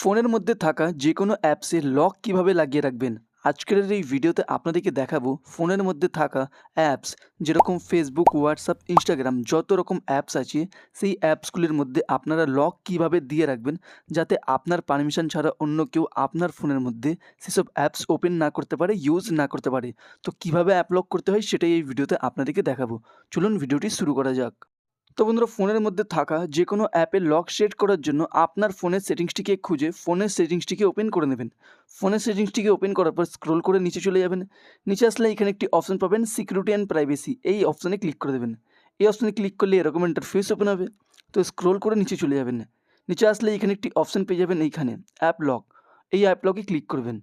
ফোনের মধ্যে থাকা যে কোনো অ্যাপসের লক কীভাবে লাগিয়ে রাখবেন? আজকের এই ভিডিওতে আপনাদেরকে দেখাবো ফোনের মধ্যে থাকা অ্যাপস, যেরকম ফেসবুক হোয়াটসঅ্যাপ ইনস্টাগ্রাম যত রকম অ্যাপস আছে, সেই অ্যাপসগুলির মধ্যে আপনারা লক কীভাবে দিয়ে রাখবেন, যাতে আপনার পারমিশন ছাড়া অন্য কেউ আপনার ফোনের মধ্যে সেসব অ্যাপস ওপেন না করতে পারে ইউজ না করতে পারে। তো কীভাবে অ্যাপ লক করতে হয়, সেটাই এই ভিডিওতে আপনাদেরকে দেখাবো। চলুন ভিডিওটি শুরু করা যাক। তো বন্ধুরা, ফোনের মধ্যে থাকা যে কোনো অ্যাপে লক সেট করার জন্য আপনার ফোনের সেটিংসটিকে খুঁজে ফোনের সেটিংসটিকে ওপেন করে নেবেন। ফোনের সেটিংসটিকে ওপেন করার পর স্ক্রোল করে নিচে চলে যাবেন। নিচে আসলে এখানে একটি অপশন পাবেন সিকিউরিটি অ্যান্ড প্রাইভেসি। এই অপশানে ক্লিক করে দেবেন। এই অপশানে ক্লিক করলে এরকম ইন্টারফেস ওপেন হবে। তো স্ক্রোল করে নিচে চলে যাবেন। নিচে আসলে এখানে একটি অপশান পেয়ে যাবেন এইখানে, অ্যাপ লক। এই অ্যাপ লকে ক্লিক করবেন।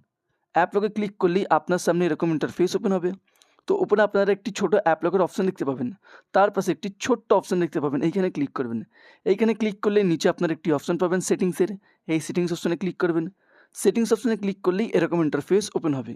অ্যাপ লকে ক্লিক করলেই আপনার সামনে এরকম ইন্টারফেস ওপেন হবে। তো ওপরে আপনারা একটি ছোট অ্যাপ লকের অপশান দেখতে পাবেন। তার পাশে একটি ছোট্ট অপশান দেখতে পাবেন। এইখানে ক্লিক করবেন। এইখানে ক্লিক করলে নিচে আপনার একটি অপশান পাবেন সেটিংসের এই সেটিংস অপশানে ক্লিক করবেন। সেটিংস অপশানে ক্লিক করলেই এরকম ইন্টারফেস ওপেন হবে।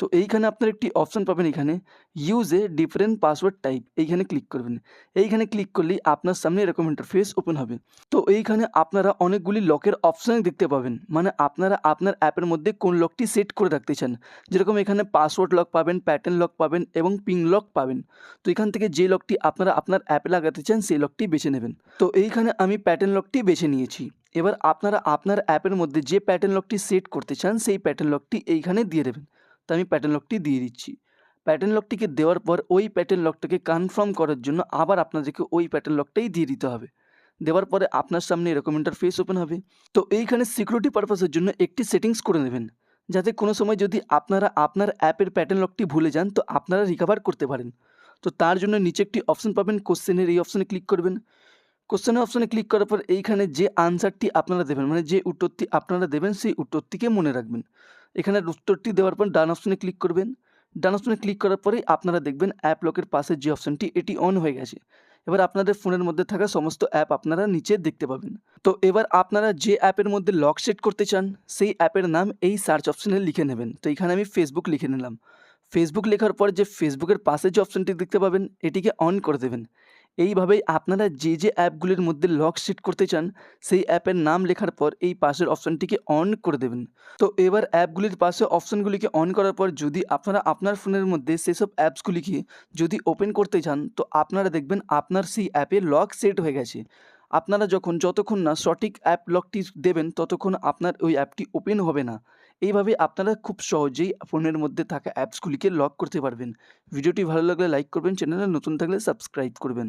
তো এইখানে আপনার একটি অপশান পাবেন এখানে ইউজে ডিফারেন্ট পাসওয়ার্ড টাইপ এইখানে ক্লিক করবেন। এইখানে ক্লিক করলেই আপনার সামনে এরকম ইন্টারফেস ওপেন হবে। তো এইখানে আপনারা অনেকগুলি লকের অপশান দেখতে পাবেন। মানে আপনারা আপনার অ্যাপের মধ্যে কোন লকটি সেট করে রাখতে চান। যেরকম এখানে পাসওয়ার্ড লক পাবেন প্যাটার্ন লক পাবেন এবং পিং লক পাবেন। তো এখান থেকে যে লকটি আপনারা আপনার অ্যাপে লাগাতে চান, সেই লকটি বেছে নেবেন। তো এইখানে আমি প্যাটার্ন লকটি বেছে নিয়েছি। এবার আপনারা আপনার অ্যাপের মধ্যে যে প্যাটার্ন লকটি সেট করতে চান, সেই প্যাটার্ন লকটি এইখানে দিয়ে দেবেন। তো আমি প্যাটার্ন লকটি দিয়ে দিচ্ছি। প্যাটার্ন লকটিকে দেওয়ার পর ওই প্যাটার্ন লকটাকে কনফার্ম করার জন্য আবার আপনাদেরকে ওই প্যাটার্ন লকটাই দিয়ে দিতে হবে। দেওয়ার পরে আপনার সামনে এরকম ইন্টারফেস ওপেন হবে। তো এইখানে সিকিউরিটি পারপাসের জন্য একটি সেটিংস করে নেবেন, যাতে কোনো সময় যদি আপনারা আপনার অ্যাপের প্যাটার্ন লকটি ভুলে যান, তো আপনারা রিকভার করতে পারেন। তো তার জন্য নিচে একটি অপশন পাবেন কোশ্চেনের এই অপশানে ক্লিক করবেন। কোশ্চেনের অপশানে ক্লিক করার পর এইখানে যে আনসারটি আপনারা দেবেন মানে যে উত্তরটি আপনারা দেবেন, সেই উত্তরটিকে মনে রাখবেন। এখানে উত্তরটি দেওয়ার পর ডান অপশানে ক্লিক করবেন। ডান অপশানে ক্লিক করার পরেই আপনারা দেখবেন অ্যাপ লকের পাশের যে অপশনটি এটি অন হয়ে গেছে। এবার আপনাদের ফোনের মধ্যে থাকা সমস্ত অ্যাপ আপনারা নিচে দেখতে পাবেন। তো এবার আপনারা যে অ্যাপের মধ্যে লক সেট করতে চান, সেই অ্যাপের নাম এই সার্চ অপশানে লিখে নেবেন। তো এখানে আমি ফেসবুক লিখে নিলাম। ফেসবুক লেখার পর যে ফেসবুকের পাশে যে অপশনটি দেখতে পাবেন, এটিকে অন করে দেবেন। এইভাবেই আপনারা যে যে অ্যাপগুলির মধ্যে লক সেট করতে চান, সেই অ্যাপের নাম লেখার পর এই পাশের অপশানটিকে অন করে দেবেন। তো এবার অ্যাপগুলির পাশে অপশানগুলিকে অন করার পর যদি আপনারা আপনার ফোনের মধ্যে সেসব অ্যাপসগুলিকে যদি ওপেন করতে চান, তো আপনারা দেখবেন আপনার সেই অ্যাপে লক সেট হয়ে গেছে। আপনারা যখন যতক্ষণ না সঠিক অ্যাপ লকটি দেবেন, ততক্ষণ আপনার ওই অ্যাপটি ওপেন হবে না। এইভাবে আপনারা খুব সহজেই ফোনের মধ্যে থাকা অ্যাপসগুলিকে লক করতে পারবেন। ভিডিওটি ভালো লাগলে লাইক করবেন, চ্যানেলে নতুন থাকলে সাবস্ক্রাইব করবেন।